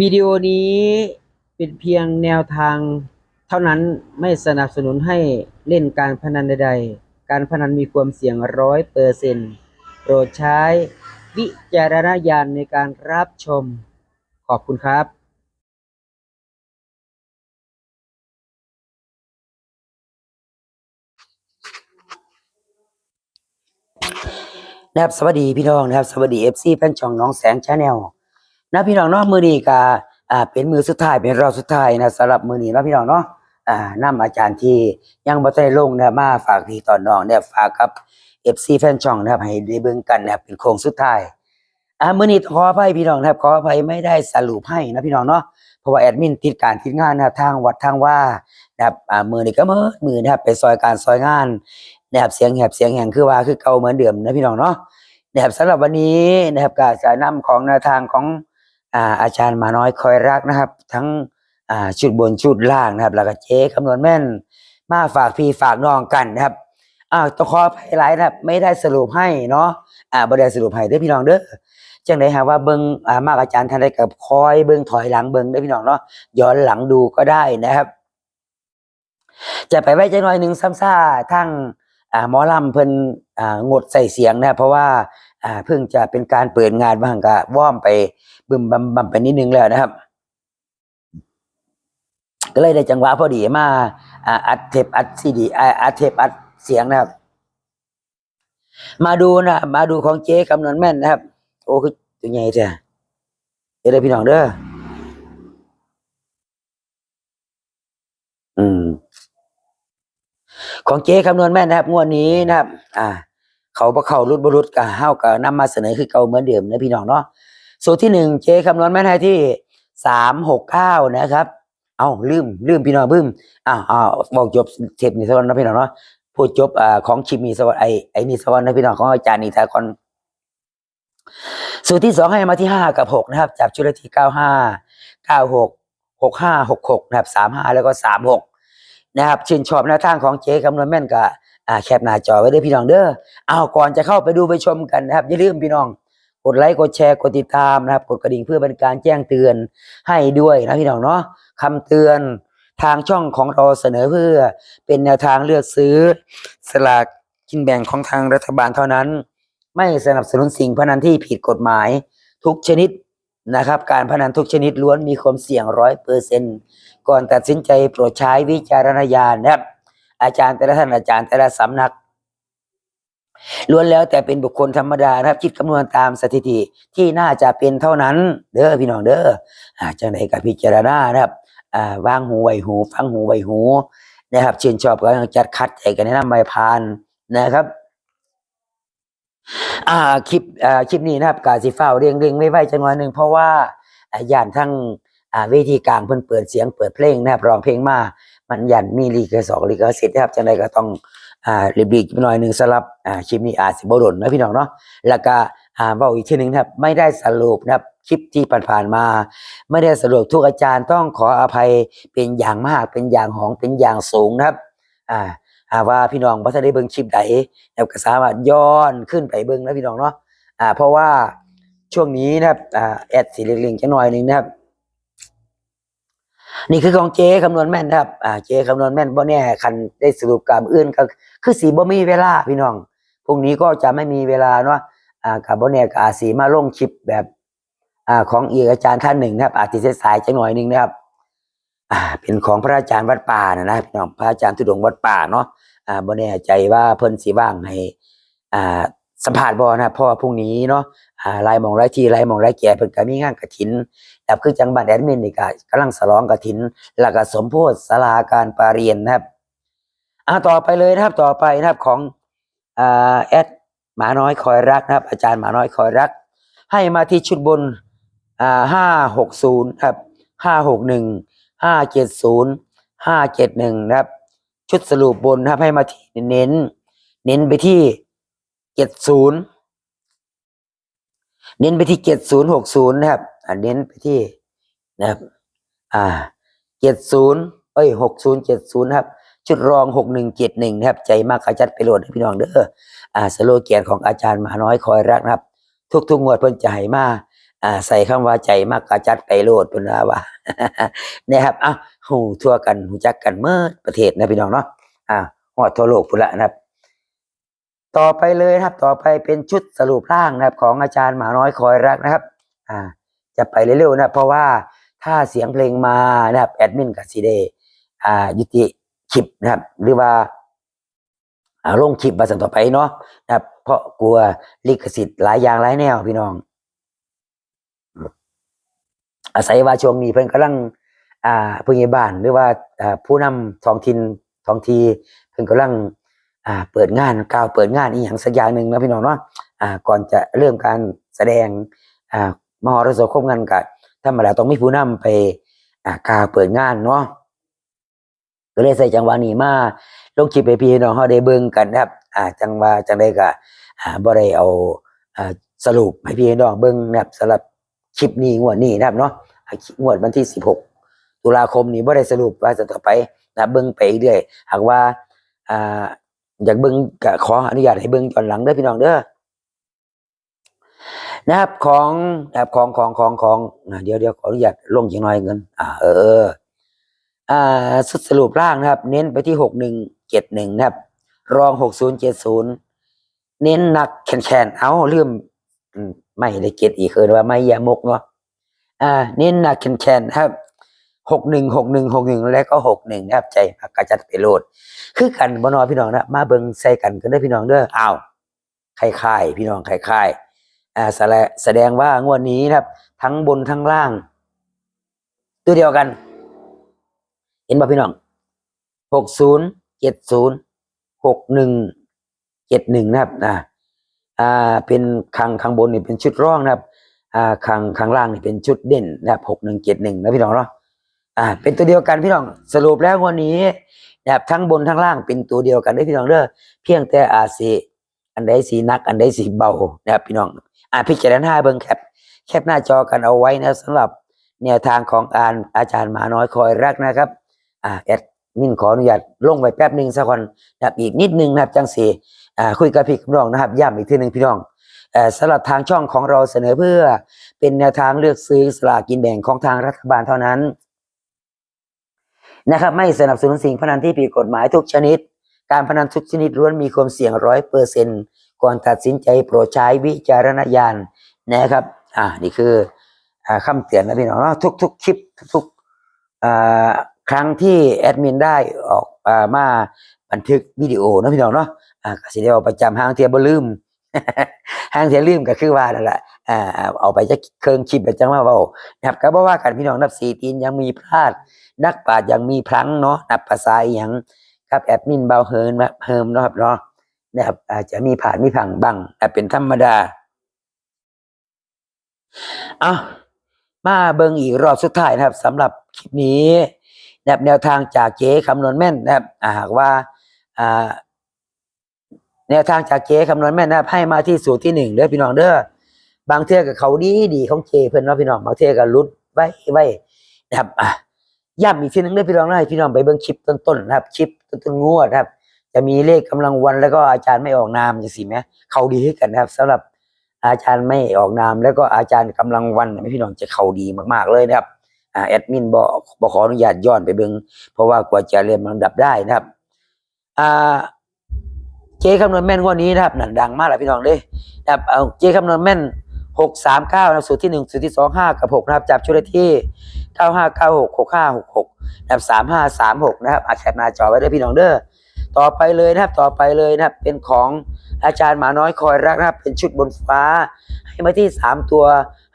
วิดีโอนี้เป็นเพียงแนวทางเท่านั้นไม่สนับสนุนให้เล่นการพนันใดๆ การพนันมีความเสี่ยงร้อยเปอร์เซ็นต์โปรดใช้วิจารณญาณในการรับชม ขอบคุณครับนะครับสวัสดีพี่น้องนะครับ สวัสดีเอฟซีแฟนช่องน้องแสงชาแนล นะพี่น้องเนาะมือนี้ก็อ่าเป็นมือสุดท้ายเป็นรอบสุดท้ายนะสำหรับมือนี้นาะพี่น้องเนาะอ่านำอาจารย์ที่ยังบ่ได้ลงนะมาฝากพี่ตอนน้องเนี่ยฝากกับเอฟซีแฟนช่องนะครับให้ได้เบิ่งกันนะครับเป็นโค้งสุดท้ายอ่ามือนี้ขออภัยพี่น้องนะครับขออภัยไม่ได้สรุปให้นะพี่น้องเนาะเพราะว่าแอดมินติดการติดงานนะครับทางวัดทางว่านะครับอ่ามือนี้ก็มือมือนะครับไปซอยการซอยงานนะครับเสียงแหบเสียงแหงคือว่าคือเก่าเหมือนเดิมนะพี่น้องเนาะนะครับสำหรับวันนี้นะครับก็จะนำของแนวทางของ อ่าอาจารย์มาน้อยคอยรักนะครับ ทั้งอ่าชุดบนชุดล่างนะครับ แล้วก็เจ๊คำนวณแม่น มาฝากพี่ฝากน้องกันนะครับอ้าวต้องขออภัยหลายนะครับ ไม่ได้สรุปให้เนาะอ่าบ่ได้สรุปให้เด้อพี่น้องเด้อจังได๋หาว่าเบิงอ่ามากอาจารย์ท่านใดกับคอยเบิ่งถอยหลังเบิ่งเด้พี่น้องเนาะย้อนหลังดูก็ได้นะครับ จะไปไว้ใจหน่อยหนึ่งซ้ำซ่าทั้งอ่าหมอลำเพิ่นอ่างดใส่เสียงนะเพราะว่า อ่าเพิ่งจะเป็นการเปิดงานบ้างก็ว่อมไปบึมบัมบัมไปนิดนึงแล้วนะครับ ก็เลยได้จังหวะพอดีมาอ่าอัดเทปอัดซีดีอ่าอัดเทปอัดเสียงนะครับ มาดูนะมาดูของเจ๊คำนวณแม่นนะครับ โอ้คือตัวใหญ่จ้ะเดี๋ยวได้พี่น้องเด้ออืม ของเจ๊คำนวณแม่นนะครับ งวดนี้นะครับ อ่า เขาบ่เขารุดบรุษก็เฮาวก็นำมาเสนอคือเก่าเหมือนเดิมนะพี่น้องเนาะสูตรที่หนึ่งเจคำนวณแม่นให้ที่สามหกเก้านะครับ เอาลืมลืมพี่น้องลืมอ้าวอ้าวบอกจบเทปนี้สวัสดีนะพี่น้องเนาะพูดจบอ่าของชิมนี้สวัสดีไอไอนี่สวัสดีนะพี่น้องของอาจารย์นี่ทากอนสูตรที่สองให้มาที่ห้ากับหกนะครับจับชุดลที่เก้าห้าเก้าหกหกห้าหกหกนะครับสามห้าแล้วก็สามหกนะครับชื่นชอบแนวทางของเจ๊คำนวณแม่นก็ อ่าแคปหน้าจอไว้ด้วยพี่น้องเด้อเอาก่อนจะเข้าไปดูไปชมกันนะครับอย่าลืมพี่น้อง กดไลค์กดแชร์กดติดตามนะครับ กดกระดิ่งเพื่อเป็นการแจ้งเตือนให้ด้วยนะพี่น้องเนาะคำเตือนทางช่องของเราเสนอเพื่อเป็นแนวทางเลือกซื้อ สลากกินแบ่งของทางรัฐบาลเท่านั้น ไม่สนับสนุนสิ่งพนันที่ผิดกฎหมายทุกชนิดนะครับ การพนันทุกชนิดล้วนมีความเสี่ยงร้อยเปอร์เซ็นต์ก่อนตัดสินใจโปรดใช้วิจารณญาณนะครับ อาจารย์แต่ละท่านอาจารย์แต่ละสำนักล้วนแล้วแต่เป็นบุคคลธรรมดานะครับ คิดคำนวณตามสถิติที่น่าจะเป็นเท่านั้น เด้อพี่น้องเด้ออาจังไดกับพิจารณานะครับอ่าวางหูไวหู ฟังหูไวหูนะครับชื่นชอบก็จัดคัดใจกันแนะนำใบพานนะครับอ่าคลิปอ่าคลิปนี้นะครับกาสิฟ้าเรียงเรียงไม่ไหวจังหวะหนึ่งเพราะว่าอ่าย่านทั้งอ่าเวทีกลางเพิ่นเปิดเสียงเปิดเพลงนะครับร้องเพลงมา มันยันมีลีกสองลีกสิทธิ์นะครับจังไดก็ต้องอ่ารีบๆหน่อยหนึ่งสำหรับอ่าคลิปนี้อาจสิบ่ดนนะพี่น้องเนาะแล้วก็อ่าเว้าอีกทีหนึ่งนะครับ ไม่ได้สรุปนะครับคลิปที่ผ่านๆมา ไม่ได้สรุปทุกอาจารย์ต้องขออภัยเป็นอย่างมากเป็นอย่างหองเป็นอย่างสูงนะครับอ่าอาว่าพี่น้องบ่ทันได้เบิ่งคลิปใดนะครับก็สามารถย้อนขึ้นไปเบิ่งนะพี่น้องเนาะอ่าเพราะว่าช่วงนี้นะครับอ่าแอดสิเล็กๆจักหน่อยหนึงนะครับ นี่คือของเจ๊คำนวณแม่นนะครับ อ่า เจ๊คำนวณแม่นบ่แน่คันได้สรุปการอื่นก็คือสีบ่มีเวลาพี่น้อง พรุ่งนี้ก็จะไม่มีเวลาเนาะ อ่ากับบ่แน่ก็อาสีมาลงคลิปแบบ อ่า ของเอกอาจารย์ท่านหนึ่งนะครับ อาจจะสายจังหน่อยหนึงนะครับ อ่า เป็นของพระอาจารย์วัดป่านะนะพี่น้อง พระอาจารย์ทุดงวัดป่าเนาะ อ่าบ่แน่ใจว่าเพิ่นสิว่างให้ อ่า สัมภาษณ์บ่นะครับเพราะว่าพรุ่งนี้เนาะอ่ารายมองรายที่รายมองรายแก่เพิ่นก็มีงานกฐินแบบคือจังหวัดแอดมินนี่ก็กำลังสลองกฐินแล้วก็สมโพธิศาลาการประเรียนนะครับอ่าต่อไปเลยนะครับต่อไปนะครับของอ่าแอดหมาน้อยคอยรักนะครับ อาจารย์หมาน้อยคอยรัก ให้มาที่ชุดบนอ่าห้าหกศูนย์ครับห้าหกหนึ่งห้าเจ็ดศูนย์ห้าเจ็ดหนึ่งนะครับ ชุดสรุปบนนะครับให้มาที่เน้น เน้นไปที่ เจ็ดศูนย์เน้นไปที่เจ็ดศูนย์หกศูนย์นะครับอ่าเน้นไปที่นะครับ อ่าเจ็ดศูนย์เอ้ยหกศูนย์เจ็ดศูนย์ครับ ชุดรองหกหนึ่งเจ็ดหนึ่งนะครับ ใจมากขจัดไปโหลดพี่น้องเด้ออ่าสโลแกนของอาจารย์มาน้อยคอยรักนะครับ ทุกๆงวดเพิ่นจะให้มาอ่า ใส่คำว่าใจมากกะจัดไปโหลดเพิ่นว่าว่านะครับอะฮู้ทั่วกันฮู้จักกันเมื่อประเทศนะพี่น้องเนาะอ่าฮอดทั่วโลกพุ่นละนะครับ ต่อไปเลยนะครับ ต่อไปเป็นชุดสรุปร่างนะครับ ของอาจารย์หมาน้อยคอยรักนะครับ อ่า จะไปเร็วๆนะเพราะว่าถ้าเสียงเพลงมานะครับแอดมินกับซีเดอ่ายุติคลิปนะครับ หรือว่าอ่าลงคลิปมาสั่งต่อไปเนาะนะครับ เพราะกลัวลิขสิทธิ์หลายอย่างหลายแนวพี่น้อง อาศัยว่าช่วงนี้เพิ่นกำลัง อ่าผู้ใหญ่บ้านหรือว่าอ่าผู้นำท้องถิ่นท้องทีเพิ่นกำลัง อ่าเปิดงานกล่าวเปิดงานอีหยังสักอย่างหนึ่งนะพี่น้องเนาะอ่าก่อนจะเริ่มการแสดงอ่ามหรสพคบงานกับธรรมดาต้องมีผู้นำไปอ่ากล่าวเปิดงานเนาะก็เลยใส่จังหวะนี้มาลงคลิปไปพี่น้องเฮาได้เบิ่งกันนะครับ อ่า จังหว่าจังไดก็อ่าบ่ได้เอาอ่าสรุปให้พี่น้องเบิ่งนะครับสำหรับคลิปนี้งวดนี้นะครับเนาะงวดวันที่16ตุลาคมนี้บ่ได้สรุปว่าจะต่อไปนะเบิ่งไปเรื่อยหากว่าอ่า อยากเบิ่งก็ขออนุญาตให้เบิ่งย้อนหลังเด้อพี่น้องเด้อนะครับของนะครับของของของของเดี๋ยวเดี๋ยวขออนุญาตลงจังน่อยเงินอ่า เออ อ่าสุดสรุปร่างนะครับ เน้นไปที่หกหนึ่งเจ็ดหนึ่งนะครับ รองหกศูนย์เจ็ดศูนย์เน้นหนักแขนแขนเอาลืมอืมไม่ได้เก็ตอีกคือว่าไม่ยามกเนาะอ่า เน้นหนักแขนแขนครับ หกหนึ่งหกหนึ่งหกหนึ่งแล้วก็หกหนึ่งนะครับใจมากกระจัดไปโหลด คือกันบนอพี่น้องนะมาเบิงใส่กันกันเด้พี่น้องเด้ออ้าวคล้ายๆพี่น้องคล้ายๆอ่าแสดงแสดงว่างวดนี้นะครับ ทั้งบนทั้งล่าง ตัวเดียวกัน เห็นป่ะพี่น้องหกศูนย์เจ็ดศูนย์หกหนึ่งเจ็ดหนึ่งนะครับอ่าอ่าเป็นข้างข้างบนนี่เป็นชุดร่องนะครับอ่าข้างข้างล่างนี่เป็นชุดเด่นนะครับหกหนึ่งเจ็ดหนึ่งนะพี่น้องเนาะ อ่า เป็นตัวเดียวกันพี่น้องสรุปแล้ววันนี้นะครับทั้งบนทั้งล่างเป็นตัวเดียวกันได้พี่น้องเด้อเพียงแต่อาสีอันใดสีนัก อันใดสีเบานะครับพี่น้อง อ่าพิจารณาเบิ่งแคปแคปหน้าจอกันเอาไว้นะสำหรับแนวทางของอาอาจารย์หมาน้อยคอยรักนะครับ อ่าแอดมินขออนุญาตลงไว้แป๊บหนึ่งสักคนนะครับอีกนิดนึงนะครับจังสีอ่าคุยกับพี่น้องนะครับย้ำอีกทีหนึ่งพี่น้องอ่สำหรับทางช่องของเราเสนอเพื่อเป็นแนวทางเลือกซื้อสลากกินแบ่งของทางรัฐบาลเท่านั้น นะครับไม่สนับสนุนสิ่งพนันที่ผิดกฎหมายทุกชนิด การพนันทุกชนิดล้วนมีความเสี่ยงร้อยเปอร์เซ็นต์ก่อนตัดสินใจโปรดใช้วิจารณญาณนะครับอ่านี่คืออ่าคำเตือนนะพี่น้องเนาะทุกทุกคลิปทุกอ่าครั้งที่แอดมินได้ออกอ่ามาบันทึกวิดีโอนะพี่น้องเนาะอ่าก็สิได้เอาประจำห้างเทียบลืมห้างเทียลืมก็คือว่านั่นแหละอ่าเอาไปจะเครื่องคลิปไปจังว่าเว้านะครับก็บ่ว่ากันพี่น้องนับสี่ตีนยังมีพลาด นักปราชญ์ยังมีพลังเนาะนับภาษาอย่างครับแอดมินเบาเฮินมาเฮิมเนาะครับเนาะนะครับ อาจจะมีผ่านมีผังบ้างแต่เป็นธรรมดาเอามาเบิงอีกรอบสุดท้ายนะครับสำหรับคลิปนี้นะครับแนวทางจากเจ๊คำนวณแม่นนะครับหากว่าแนวทางจากเจ๊คำนวณแม่นนะครับให้มาที่สูตรที่หนึ่งเด้อพี่น้องเด้อบางเทื่อกับเขาดีดีของเจเพิ่อนเนาะพี่น้องบางเทื่อกับรุดไว้ไว้นะครับ ย้ำอีกทีนึงได้อพี่น้องนะให้พี่น้องไปเบิ่งคลิปต้นๆนะครับ คลิปต้นๆงวดนะครับ จะมีเลขกำลังวันแล้วก็อาจารย์ไม่ออกนามจังซี่แหมเขาดีให้กันนะครับสำหรับอาจารย์ไม่ออกนาม แล้วก็อาจารย์กำลังวันนี่พี่น้องจะเขาดีมากๆเลยนะครับอ่าแอดมินบอกบอขออนุญาตย้อนไปเบิ่งเพราะว่ากว่าจะเรียนลำดับได้นะครับอ่าเจคำนวณแม่นงวดนี้นะครับนั่นดังมากเลยพี่น้องเลยนะครับเอาเจคำนวณแม่นหกสามเก้านะสูตรที่หนึ่งสูตรที่สองห้ากับหกนะครับจับชุดเลขที่ เก้าห้าเก้าหกหกห้าหกหกนะครับสามห้าสามหกนะครับอาแคปหน้าจอไว้ด้วยพี่น้องเด้อต่อไปเลยนะครับต่อไปเลยนะครับเป็นของอาจารย์หมาน้อยคอยรักนะครับเป็นชุดบนฟ้า ให้มาที่สามตัว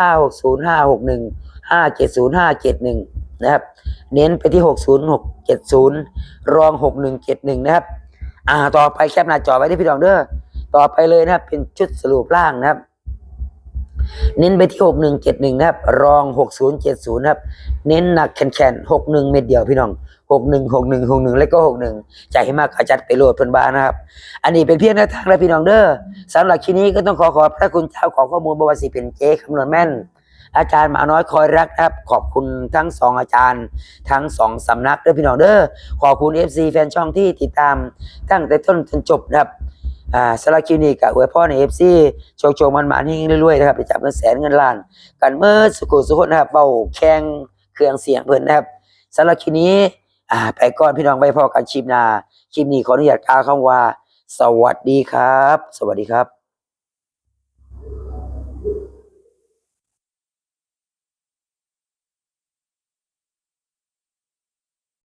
ห้าหกศูนย์ห้าหกหนึ่งห้าเจ็ดศูนย์ห้าเจ็ดหนึ่งนะครับ เน้นไปที่หกศูนย์หกเจ็ดศูนย์รองหกหนึ่งเจ็ดหนึ่งนะครับอ่าต่อไปแคปหน้าจอไว้ที่พี่น้องเด้อต่อไปเลยนะครับเป็นชุดสรุปล่างนะครับ เน้นไปที่หกหนึ่งเจ็ดหนึ่งนะครับ รองหกศูนย์เจ็ดศูนย์นะครับ เน้นหนักแข็งแข็งหกหนึ่งเม็ดเดียวพี่น้องหกหนึ่งหกหนึ่งหกหนึ่งแล้วก็หกหนึ่งใจให้มากขจัดไปโหลดเพิ่นบ้านนะครับ อันนี้เป็นเพียงแนวทางและพี่น้องเด้อสำหรับคลิปนี้ก็ต้องขอขอบพระคุณเจ้าของข้อมูลบวสีเป็นเจ๊คำนวณแม่น อาจารย์หมาน้อยคอยรักนะครับ ขอบคุณทั้งสองอาจารย์ ทั้งสองสำนักเด้อพี่น้องเด้อขอบคุณ FC แฟนช่องที่ติดตามตั้งแต่ต้นจนจบนะครับ อ่าสำหรับคลิปนี้ก็อวยพรใน FC โชคโชคมันๆให้เรื่อยๆนะครับไปจับเงินแสนเงินล้าน กันเมื่อสุขุสุขนะครับเป่าแข่งเครื่องเสียงเพิ่นนะครับสำหรับคลิปนี้อ่าไปก่อนพี่น้องไปพอกันชิมนาคลิปนี้ขออนุญาตกล่าวคำว่า สวัสดีครับ สวัสดีครับ